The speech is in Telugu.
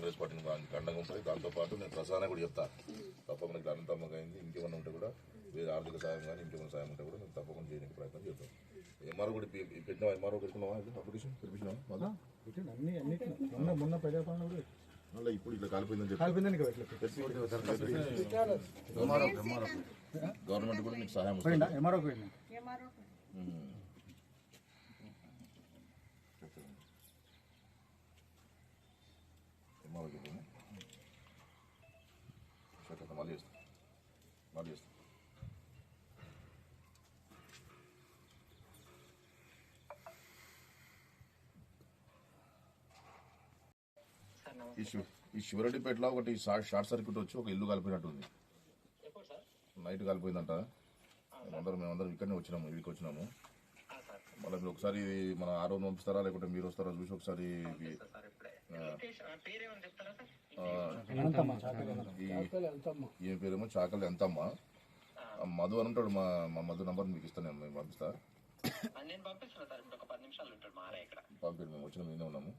కాంగ్రెస్ పార్టీని బాగా అండగా ఉంటుంది. దాంతోపాటు నేను ప్రసాదం కూడా చెప్తా. తప్పకుండా ఇట్లా అనంతమ్మకి అయింది ఇంకేమన్నా ఉంటే కూడా వేరే ఆర్థిక సాయం కానీ ఇంకేమైనా సాయం ఉంటే కూడా నేను తప్పకుండా చేయడానికి ప్రయత్నం చేస్తాను ఎంఆర్ఓ కూడా పె- పెట్టినావా? ఎంఆర్ఓ పెట్టుకున్నావా అప్లికేషన్ మళ్ళా మొన్న ప్రజాపాలన కూడా ఇప్పుడు ఇట్లా కాలిపోయిందని చెప్పి. గవర్నమెంట్ కూడా మీకు సహాయం పోయిందా వస్తుంది చెప్పండి సరే మళ్ళీ చేస్తాను మళ్ళీ చేస్తాను ఈ శివ ఈ శివరెడ్డిపేటలో ఒకటి షార్ట్ సర్క్యూట్ వచ్చి ఒక ఇల్లు కలిపినట్టుంది ఎప్పుడు సార్? నైట్ కలిపోయిందంట. మేమందరం మేమందరం ఇక్కడనే వచ్చినాము ఇక్కడికి వచ్చినాము. మళ్ళీ మీరు ఒకసారి మన ఆరో పంపిస్తారా లేకుంటే మీరు వస్తారా చూసి ఒకసారి ఈమె పేరేమో చాకలి ఎంతమ్మా ఆ. మధు అని ఉంటాడు మా మా మధు నంబర్ మీకు ఇస్తాను నేను మేము పంపిస్తా. పంపిస్తున్నా సార్ ఒక పది నిమిషాలు ఉంటాడు మారా ఇక్కడ. మేము వచ్చిన మేమే ఉన్నాము.